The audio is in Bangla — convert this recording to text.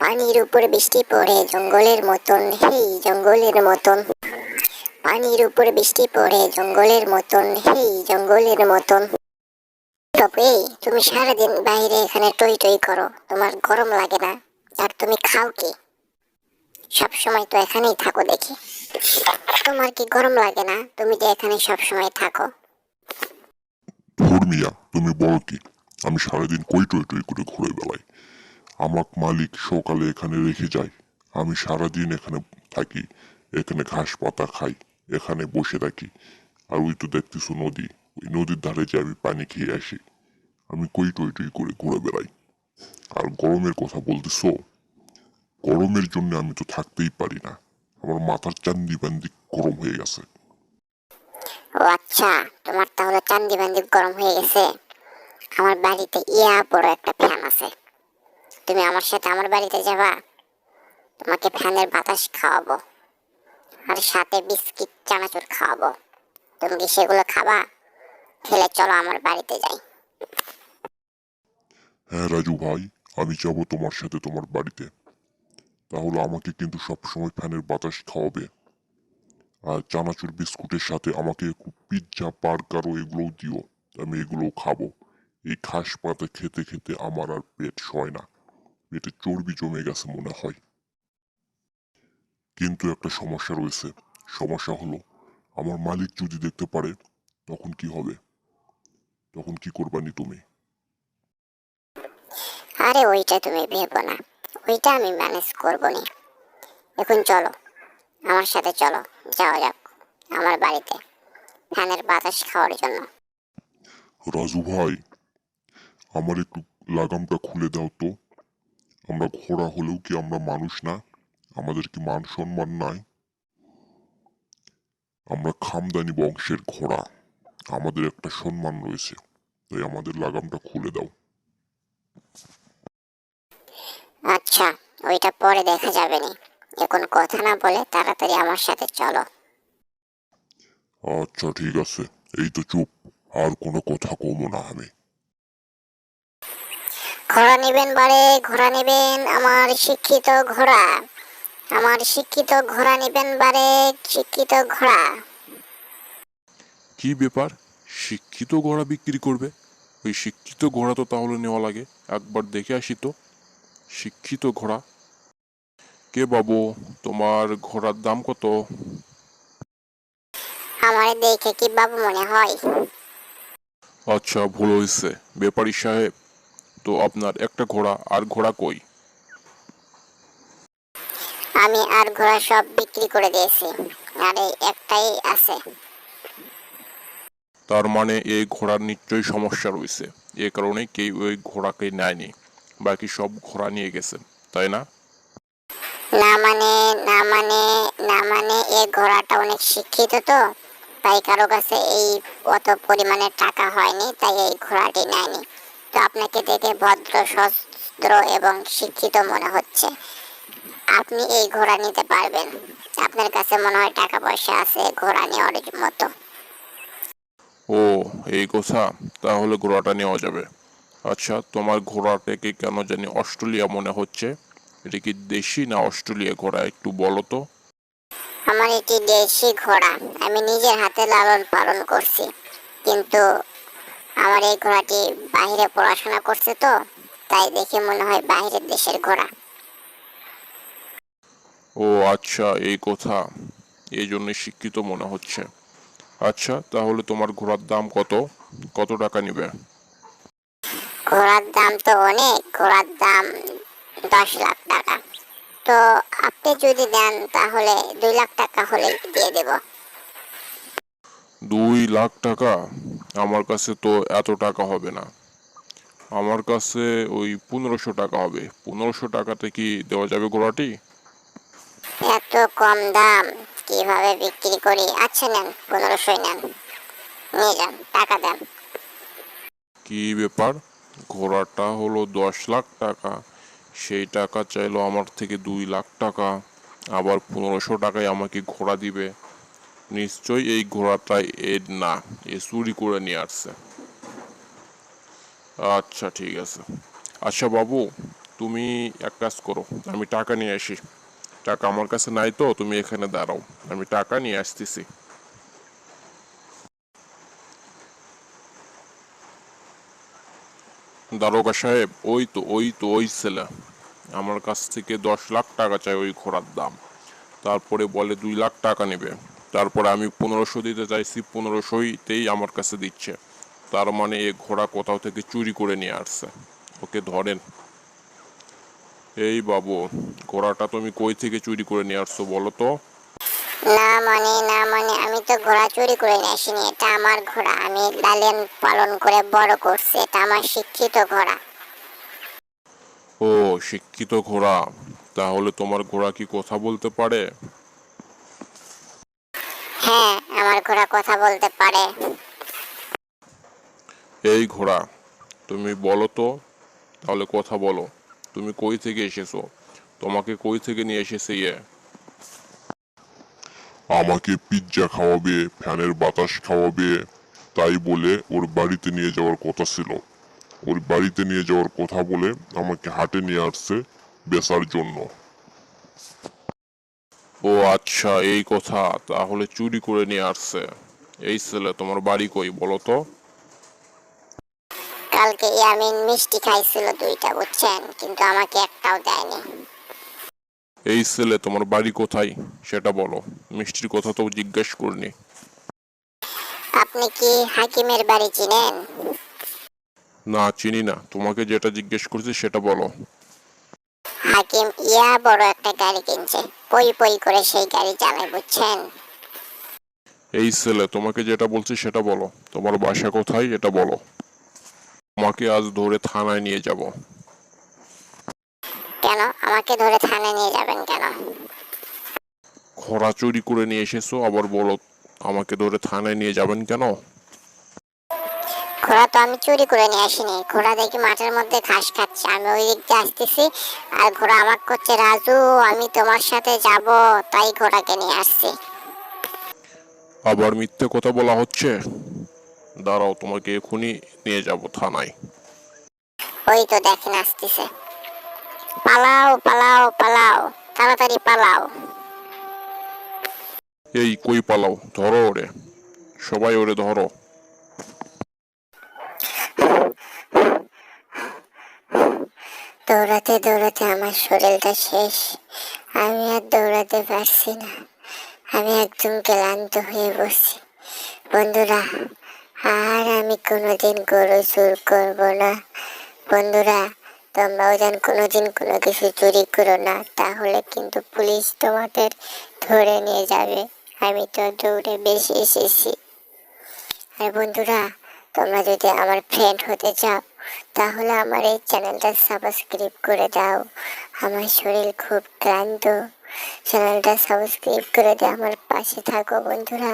পানির উপরে বৃষ্টি পড়ে জঙ্গলের মতন, হেই জঙ্গলের মতন। পানির উপরে বৃষ্টি পড়ে জঙ্গলের মতন, হেই জঙ্গলের মতন। তবে তুমি সারাদিন বাইরে এখানে টই টই করো, তোমার গরম লাগে না। আর তুমি খাও কি? সব সময় তো এখানেই থাকো দেখি। তোমার কি গরম লাগে না? তুমি যে এখানে সব সময় থাকো ধর্মিয়া তুমি বলো কি? আমি সারাদিন কই টই টই করে ঘুরে বেড়াই? আমার মালিক সকালে এখানে রেখে যায়। আমি সারাদিন এখানে থাকি, এখানে ঘাস পাতা খাই, এখানে বসে থাকি। আর ওই তো দেখতেছো নদী, ওই নদীর ধারে যে আমি পানি খেয়ে আসি। আমি কই টই টই করে ঘুরে বেড়াই। আর গরমের কথা বলতেছো? গরমের জন্য আমি তো থাকতেই পারি না। আমার মাথার চান্দি বান্দি গরম হয়ে গেছে। ও আচ্ছা তোমার তাহলে চান্দি বান্দি গরম হয়ে গেছে। আমার বাড়িতে ইয়া বড় একটা ফ্যান আছে। তুমি আমার সাথে আমার বাড়িতে যাবা, তোমাকে ফ্যানের বাতাস খাওয়াবো আর সাথে বিস্কিট, চানাচুর খাওয়াবো। তুমি কি সেগুলো খাবা? খেলে চলো আমার বাড়িতে যাই। হ্যাঁ রাজু ভাই, আমি যাব তোমার সাথে তোমার বাড়িতে। তাহলে আমাকে কিন্তু সবসময় ফ্যানের বাতাস খাওয়াবে। আর চানাচুর বিস্কুটের সাথে আমাকে একটু পিৎজা বার্গারও এগুলোও দিও। আমি এগুলোও খাব। এই ঘাস পাতা খেতে খেতে আমার আর পেট সয় না। পেটে চর্বি জমে গেছে মনে হয়। কিন্তু একটা সমস্যা রয়েছে। সমস্যা হলো আমার মালিক যদি দেখতে পারে তখন কি হবে? তখন কি করবানি তুমি? আরে ওইটা তুমি ভেবো না। ওইটা আমি ম্যানেজ করব নি এখন চলো আমার সাথে চলো যাওয়া যাক আমার বাড়িতে ফ্যানের বাতাস খাওয়ার জন্য। রাজু ভাই আমার একটু লাগামটা খুলে দাও তো। আমরা ঘোড়া হলেও কি আমরা মানুষ না? আমাদের কি মান সম্মান নাই? আমরা খামদানি বংশের ঘোড়া। আমাদের একটা সম্মান রয়েছে। তাই আমাদের লাগামটা খুলে দাও। আচ্ছা ওইটা পরে দেখা যাবে নি। এখন কথা না বলে তাড়াতাড়ি আমার সাথে চলো। আচ্ছা ঠিক আছে। এই তো চুপ। আর কোনো কথা কমো না আমি। ঘোড়া নেবেন বারে ঘোড়া নেবেন আমার শিক্ষিত ঘোড়া। আমার শিক্ষিত ঘোড়া নেবেন বারে শিক্ষিত ঘোড়া। কি ব্যাপার? শিক্ষিত ঘোড়া বিক্রি করবে? ওই শিক্ষিত ঘোড়া তো তাহলে নেওয়া লাগে। একবার দেখে আসি তো। শিক্ষিত ঘোড়া। কে বাবু তোমার ঘোড়ার দাম কত? আমার দেখে কি বাবু মনে হয়? আচ্ছা ভুল হয়েছে ব্যাপারী সাহেব তো আপনার একটা ঘোড়া আর ঘোড়া কই? আমি আর ঘোড়া সব বিক্রি করে দিয়েছি আর এই একটাই আছে। তার মানে এই ঘোড়ার নিশ্চয়ই সমস্যা রয়েছে এ কারণে কেউ ওই ঘোড়াকে নেয়নি বাকি সব ঘোড়া নিয়ে গেছে তাই না? না মানে না মানে না মানে এই ঘোড়াটা অনেক শিক্ষিত তো তাই কারও কাছে এই অত পরিমাণে টাকা হয়নি তাই এই ঘোড়াটি নেয়নি। আপনাকে দেখে ভদ্র সস্ত্র এবং শিক্ষিত মনে হচ্ছে। আপনি এই ঘোড়া নিতে পারবেন। আপনার কাছে মনে হয় টাকা পয়সা আছে ঘোড়া নেওয়ার মতো। ও এই কথা? তাহলে ঘোড়াটা নেওয়া যাবে। আচ্ছা তোমার ঘোড়াটাকে কেন জানি অস্ট্রেলিয়া মনে হচ্ছে? এটা কি দেশি না অস্ট্রেলিয়া ঘোড়া একটু বলো তো। আমার এটি দেশি ঘোড়া। আমি নিজের হাতে লালন পালন করছি। কিন্তু আমার এই ঘোড়াটি বাইরে পড়াশোনা করছে তো তাই দেখে মনে হয় বাইরের দেশের ঘোড়া। ও আচ্ছা এই কথা। এই জন্য শিক্ষিত মনে হচ্ছে। আচ্ছা তাহলে তোমার ঘোড়ার দাম কত? কত টাকা নেবে? ঘোড়ার দাম তো অনেক ঘোড়ার দাম দশ লাখ টাকা। তো আপনি যদি দেন তাহলে দুই লাখ টাকা হলে দিয়ে দেব। দুই লাখ টাকা? আমার কাছে তো এত টাকা হবে না। আমার কাছে ওই পনেরোশো টাকা হবে। পনেরোশো টাকাতে কি দেওয়া যাবে ঘোড়াটি এত কম দাম কীভাবে বিক্রি করি? আচ্ছা নেন পনেরোশোই নেন। নিয়ে যান টাকা দেন। কি ব্যাপার? ঘোড়াটা হলো দশ লাখ টাকা। সেই টাকা চাইলো আমার থেকে দুই লাখ টাকা। আবার পনেরোশো টাকায় আমাকে ঘোড়া দিবে। নিশ্চয়ই এই ঘোড়াটা এর না, এ চুরি করে নিয়ে আসছে। আচ্ছা ঠিক আছে। আচ্ছা বাবু, তুমি এক কাজ করো, আমি টাকা নিয়ে আসি। টাকা আমার কাছে নাই তো, তুমি এখানে দাঁড়াও, আমি টাকা নিয়ে আসতেছি। দারোগা সাহেব, ওই তো ওই তো, ওই ছেলে। আমার কাছ থেকে দশ লাখ টাকা চাই ওই ঘোড়ার দাম। তারপরে বলে দুই লাখ টাকা নেবে। তারপরে আমি পনেরোশো দিতে চাইছি পনেরোশোইতেই আমার কাছে দিচ্ছে। তার মানে এ ঘোড়া কোথাও থেকে চুরি করে নিয়ে আসছে। ওকে ধরেন। এই বাবু ঘোড়াটা তুমি কই থেকে চুরি করে নিয়ে আসছো বলো তো? না মানে না মানে আমি তো ঘোড়া চুরি করে নিয়ে আসিনি। এটা আমার ঘোড়া। আমি লালন পালন করে বড় করছি। এটা আমার শিক্ষিত ঘোড়া। ও শিক্ষিত ঘোড়া। তাহলে তোমার ঘোড়া কি কথা বলতে পারে হ্যাঁ আমার ঘোড়া কথা বলতে পারে। এই ঘোড়া তুমি বলো তো তাহলে কথা বলো। তুমি কই থেকে এসেছ? তোমাকে কই থেকে নিয়ে এসেছে ইয়ে আমাকে পিৎজা খাওয়াবে ফ্যানের বাতাস খাওয়াবে তাই বলে ওর বাড়িতে নিয়ে যাওয়ার কথা ছিল। ওর বাড়িতে নিয়ে যাওয়ার কথা বলে আমাকে হাটে নিয়ে আসছে বেচার জন্য। ও আচ্ছা এই কথা। তাহলে চুরি করে নিয়ে আসছে। এই ছেলে তোমার বাড়ি কই বলো তো? কালকে ইয়ামিন মিষ্টি খাইছিল দুইটা বুঝছেন? কিন্তু আমাকে একটাও দেয়নি। এই ছেলে তোমার বাড়ি কোথায়? সেটা বলো। মিষ্টির কথা তো জিজ্ঞেস করিনি। আপনি কি হাকিমের বাড়ি চিনেন? না চিনি না। তোমাকে যেটা জিজ্ঞেস করছি সেটা বলো। হাকিম ইয়া বড় একটা গাড়ি কিনছে। পই পই করে সেই গাড়ি চালায় বুঝছেন? এই ছেলে তোমাকে যেটা বলছি সেটা বলো। তোমার বাসা কোথায় এটা বলো। তোমাকে আজ ধরে থানায় নিয়ে যাব। কেন? আমাকে ধরে থানায় নিয়ে যাবেন কেন? খরা চুরি করে নিয়ে এসেছ আবার বলো আমাকে ধরে থানায় নিয়ে যাবেন কেন? ঘোড়া তো আমি চুরি করে নিয়ে আসিনি। ঘোড়া দেখি মাঠের মধ্যে ঘাস খাচ্ছে। আমি ওই দিক দিয়ে আসতেছি আর ঘোড়া আমাকে করছে রাজু আমি তোমার সাথে যাব। তাই ঘোড়াকে নিয়ে আসছি। আবার মিথ্যে কথা বলা হচ্ছে? দাঁড়াও তোমাকে এখনই নিয়ে যাব থানায়। ওই তো দেখেন আসতেছে। পালাও পালাও পালাও তাড়াতাড়ি পালাও। এই কই পালাও? ধরো ওরে। সবাই ওরে ধরো। দৌড়াতে দৌড়াতে আমার শরীরটা শেষ। আমি আর দৌড়াতে পারছি না। আমি একদম ক্লান্ত হয়ে বসছি। বন্ধুরা, আর আমি কোনোদিন গরু চুর করব না। বন্ধুরা, তোমরাও যেন কোনোদিন কোনো কিছু চুরি করো না, তাহলে কিন্তু পুলিশ তোমাদের ধরে নিয়ে যাবে। আমি তো দৌড়ে বেশি এসেছি। আর বন্ধুরা, তোমরা যদি আমার ফ্রেন্ড হতে চাও তাহলে আমার এই চ্যানেলটা সাবস্ক্রাইব করে দাও। আমার শরীর খুব ক্লান্ত। চ্যানেলটা সাবস্ক্রাইব করে দিয়ে আমার পাশে থাকো বন্ধুরা।